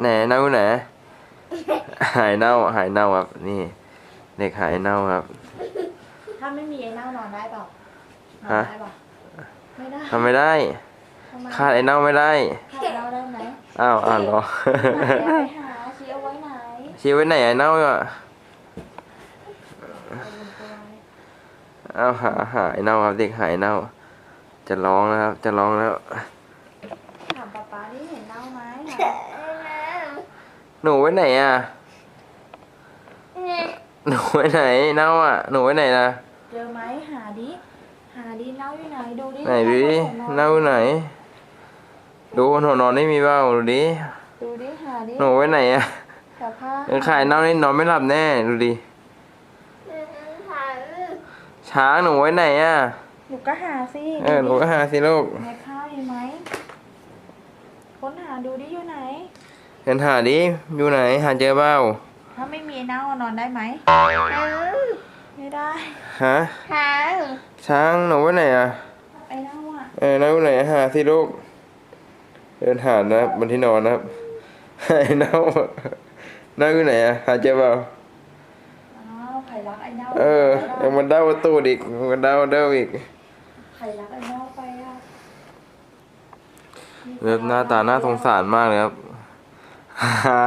ไหนเน่าไหนหายเน่าหายเน่าครับนี่ เด็กหายเน่าครับ ถ้าไม่มีไอ้เน่านอนได้เปล่านอนฮะได้เปล่าไม่ได้ทำไม่ได้ทำไมขาดไอ้เน่าไม่ได้ขาดไอ้เน่าได้ไหมอ้าวอ้าวเหรอไหนไปหาชี้เอาไว้ไหนชี้ไว้ไหนไอ้เน่าอะเอาบนตัวไว้อ้าวหาหาไอ้เน่าครับเด็กหายเน่า จะร้องนะครับ จะร้องแล้วถามป๊าป๊าที่เห็นเน่าไหม หนูไว้ไหนอะหนูไว้ไหนเน่าอะ หนูไว้ไหนนะเจอไหมหาดิ หาดิเน่าอยู่ไหนดูดิไหนดูดิข้งเน่าอยู่ไหน ดูบนหัวนอนได้มีเปล่าดูดิ ดูดิหาดิหนูไว้ไหนอะแต่ผ้าเออขายเน่านี่นอนไม่หลับแน่ดูดิช้างหนูไว้ไหนอะ หนูก็หาสิเออหนูก็หาสิลูก ในผ้ามีไหมค้นหาดูดิอยู่ไหน เดินหาดิอยู่ไหนหาเจอเปล่าถ้าไม่มีไอ้เน่านอนได้ไหมไม่ได้ฮะช้างหนูไว้ไหนอะไอ้เน่าอะเออเน่าอยู่ไหนหาสิลูกเดินหานะครับบนที่นอนนะครับไอ้เน่าเน่าอยู่ไหนอะหาเจอเปล่าอ้าวไผ่รักไอ้เน่าเออยังมันเด้าตูดอีกมันเด้าเด้าอีกไผ่รักไอ้เน่าไปอะเว็บหน้าตาน่าสงสารมากเลยครับ ฮะ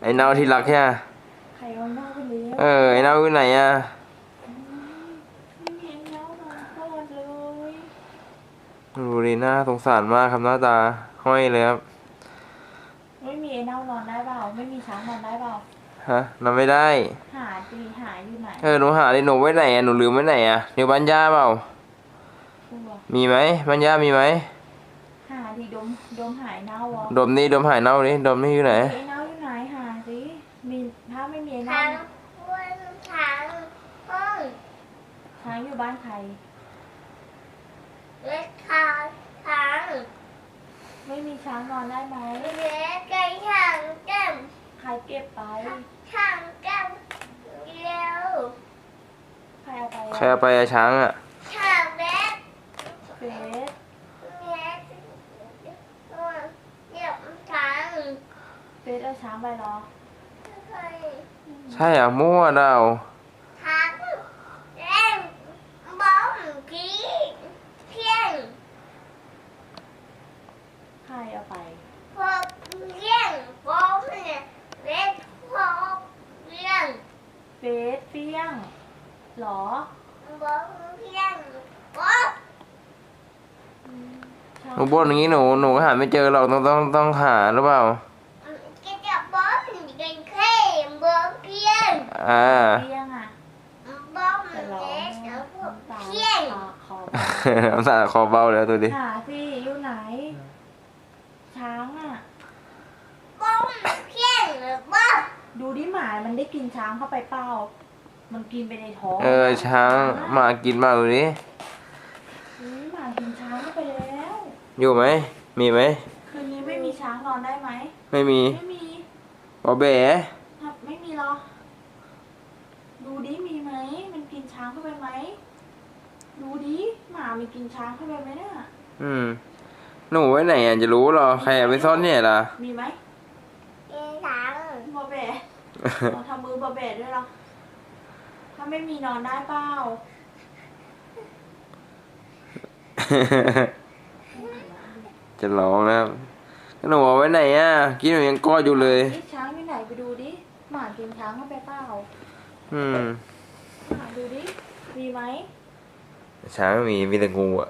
ไอ้เน่าที่รักแค่ไผ่เอาเน่าไปเลี้ยงเออไอ้เน่าอยู่ไหนอะไม่เห็นเน่านอนโคตรเลยดูดิน่าสงสารมากครับหน้าตาห้อยเลยครับ ไม่มีไอ้เน่านอนได้เปล่าไม่มีช้างนอนได้เปล่าฮะนอนไม่ได้ หาดีหาอยู่ไหนเออหนูหาดิหนูไว้ไหนอะหนูลืมไว้ไหนอะอยู่บ้านย่าเปล่าตัวมีไหมบ้านย่ามีไหม หาดีดมดมหายเน่า วะดมนี่ดมหายเน่าดิดมนี่อยู่ไหนไอ้เน่าอยู่ไหนหาสิมีถ้าไม่มีไอ้เน่าช้างอยู่บ้านใครไม่มีช้างนอนได้ไหมใครเก็บไปใครเอาไปใครเอาไปอะช้างอะเฟส เฟสเอาช้างไปเหรอใช่อะมั่วเดาใครเอาไปเฟสเปี้ยงเหรออืมช้างหนูบ่นอย่างงี้หนูหนูก็หาไม่เจอหรอกต้องต้องต้องหาหรือเปล่า อ่าเปี้ยงอะแต่ร้องน้ำตาตาคอน้ำตาคอเบาแล้วตัวดิ หาสิอยู่ไหน ช้างอะดูดิหมา มันได้กินช้างเข้าไปเปล่า มันกินไปในท้องเออ ช้างหมากินมาดูดิอุ๊ยหมากินช้างเข้าไปแล้ว อยู่ไหม มีไหม คืนนี้ไม่มีช้างนอนได้ไหม ไม่มีไม่มี บอแบ๋ ครับไม่มีหรอ ดูดิมีไหม มันกินช้างเข้าไปไหม ดูดิหมามันกินช้างเข้าไปไหมเนี่ยอืม หนูไว้ไหนอะจะรู้เหรอ ใครเอาไปซ่อนเนี่ยล่ะ มีไหมบอแบะเราทำมือบอแบะด้วยเหรอ ถ้าไม่มีนอนได้เปล่าจะร้องแล้วหนูเอาไว้ไหนอะกินหนูยังกอดอยู่เลยดิช้างอยู่ไหนไปดูดิ หมากินช้างเข้าไปเปล่า อืมหาดูดิ มีไหมช้างไม่มีมีแต่งูอะ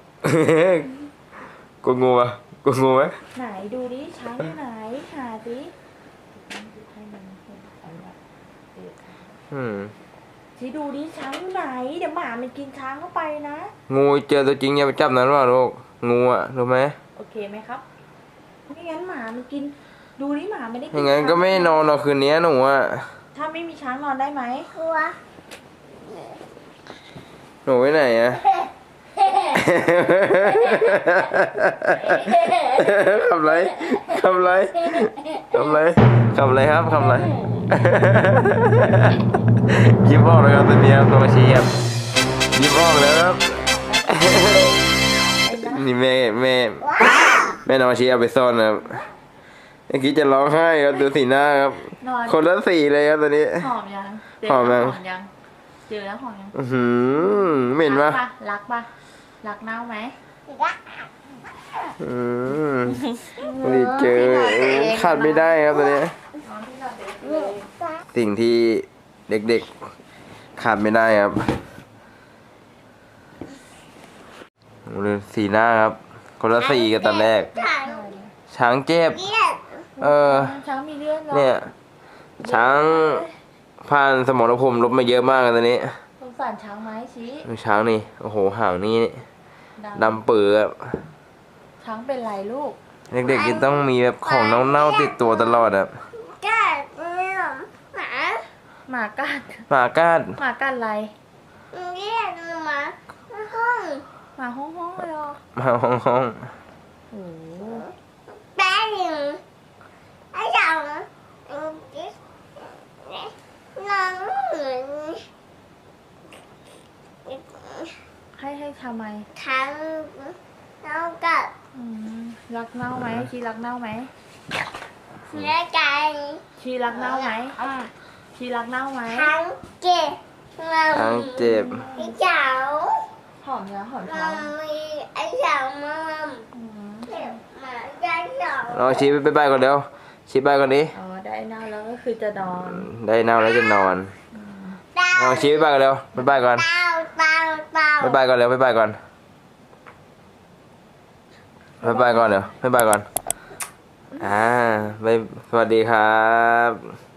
กลัวงูอะกลัวงูไหมไหนดูดิ ช้างอยู่ไหน หาดิให้มันเห็นไปว่าเอออืมชี้ดูดิ ช้างอยู่ไหน เดี๋ยวหมามันกินช้างเข้าไปนะ งูเจอตัวจริงอย่าไปจับนั้นว่าลูกงูอะรู้ไหมโอเคไหมครับ ไม่งั้นหมามันกิน ดูดิหมาไม่ได้กิอย่างงั้นก็ไม่นอนหรอกคืนนี้หนูอะ ถ้าไม่มีช้างนอนได้ไหมหนูไว้ไหนอะทำไรทำไรทำไรทำไรครับทำไรยิ้มออกเลยครับตอนนี้ครับน้องอาชีครับยิ้มออกแล้วครับนี่แม่แม่แม่น้องอาชีเอาไปซ่อนนะครับ มื่อกี้จะร้องไห้ครับดูสีหน้าครับ นอนคนละสีเลยครับตอนนี้ หอมยังเจหอมยังหอมยังเจอแล้วหอมยังอือหือเหม็นปะรักรักปะรักเน่าไหมอืมพอดีเจอเออขาดไม่ได้ครับตอนนี้นอนที่นอนเด็กเลยสิ่งที่เด็กๆขาดไม่ได้ครับดูสีหน้าครับ คนละสีกันตอนแรก ช้างเจ็บ เออ ช้างมีเลือดเหรอเนี่ย ช้างผ่านสมรภูมิลบมาเยอะมากเลยตอนนี้สงสารช้างไหมชี้ดูช้างนี่ โอ้โหหางนี่ดดำปื้อครับช้างเป็นไรลูก เด็กๆจะต้องมีแบบของเน่าๆติดตัวตลอดครับหมากัดหมากัดหมากัดอะไรหมาห้องห้องๆเลยเหรอหมาห้องห้องโอ้ โหให้ให้ทำไมอืมรักเน่าไหมชีรักเน่าไหมชีรักเน่าไหมชีรักเน่าไหมช้างเจ็บหอมเนื้อหอมท้องอืมลองชี้ไปบายก่อนเดี๋ยว ชี้บายก่อนดิอ๋อได้เน่าแล้วก็คือจะนอนได้เน่าแล้วจะนอนลองชี้ไปบายก่อนเร็วไปบายก่อนไปบายก่อนเร็วไปบายก่อนไปบายก่อนเดี๋ยวไปบายก่อนอ่าไปสวัสดีครับ